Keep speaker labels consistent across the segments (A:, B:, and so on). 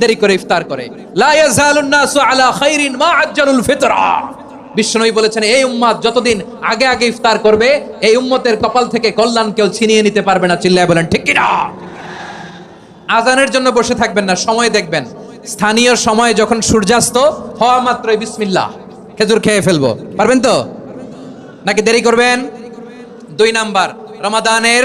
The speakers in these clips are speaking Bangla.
A: দেরি করে ইফতার করে। বিশ্বনবী বলেছেন, এই উম্মত যতদিন আগে আগে ইফতার করবে, এই উম্মতের কপাল থেকে কল্যাণ কেউ ছিনিয়ে নিতে পারবে না। চিল্লায় বলেন, ঠিক কিনা? আজানের জন্য বসে থাকবেন না, সময় দেখবেন। স্থানীয় সময় যখন সূর্যাস্ত, হওয়া মাত্রই বিসমিল্লাহ। খেজুর খেয়ে ফেলব। পারবেন তো? নাকি দেরি করবেন? দুই নাম্বার, রমাদানের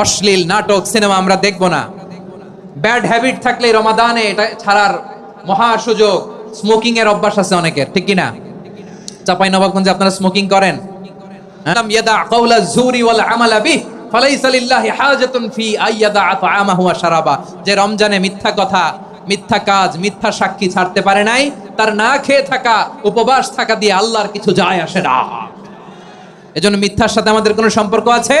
A: অশ্লীল নাটক, সিনেমা আমরা দেখব না। ব্যাড হ্যাবিট থাকলে রমাদানে এটা ছাড়ার মহা সুযোগ। স্মোকিং এর অভ্যাস আছে অনেকের, ঠিক কিনা? চাপাই নবাবগঞ্জে আপনারা স্মোকিং করেন? যে রমজানে মিথ্যা কথা, মিথ্যা কাজ, মিথ্যা সাক্ষী ছাড়তে পারে নাই, তার না খেয়ে থাকা, উপবাস থাকা দিয়ে আল্লাহর কিছু যায় আসে না। এজন্য মিথ্যার সাথে আমাদের কোনো সম্পর্ক আছে?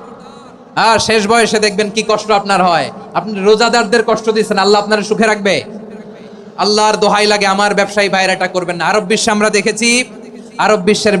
A: আর শেষ বয়সে দেখবেন কি কষ্ট আপনার হয়। আপনি রোজাদারদের কষ্ট দিচ্ছেন আল্লাহ আপনার সুখে রাখবে। আল্লাহর দোহাই লাগে, আমার ব্যবসায়ী ভাইয়েরা এটা করবেন না। আরব বিশ্বে আমরা দেখেছি, আরব বিশ্বের